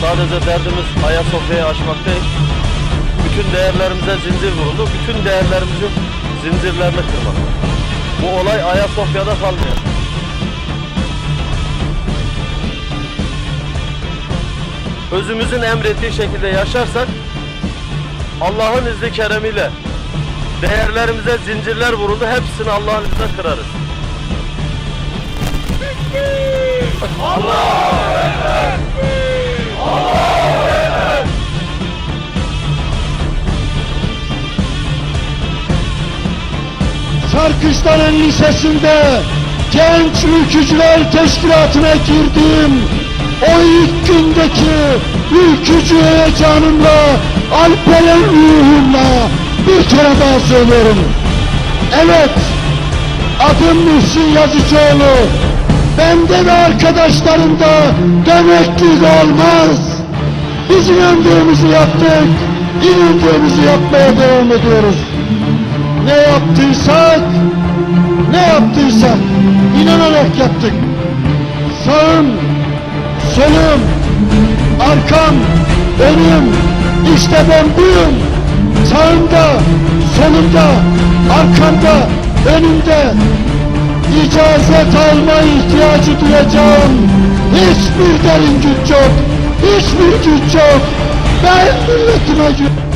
sadece derdimiz Ayasofya'yı aşmak değil. Bütün değerlerimize zincir vuruldu. Bütün değerlerimizin zincirlerini kırmak. Bu olay Ayasofya'da kalmıyor. Özümüzün emrettiği şekilde yaşarsak Allah'ın izni keremiyle değerlerimize zincirler vuruldu. Hepsini Allah'ın izniyle kırarız. Sarkışların Lisesi'nde genç ülkücüler teşkilatına girdim. O ilk gündeki ülkücü heyecanımla, Alperen ruhumla bir kere daha söylüyorum. Evet, adım Muhsin Yazıcıoğlu. Bende ve arkadaşlarımda demeklik olmaz. Biz inandığımızı yaptık, inandığımızı yapmaya devam ediyoruz ne yaptıysak, ne yaptıysak inanarak yaptık. Sağım, solum, arkam, önüm, işte ben buyum. Sağımda, solumda, arkamda, önümde icazet alma ihtiyacı duyacağım. Hiçbir derin güç yok, hiçbir güç yok. Ben milletime güç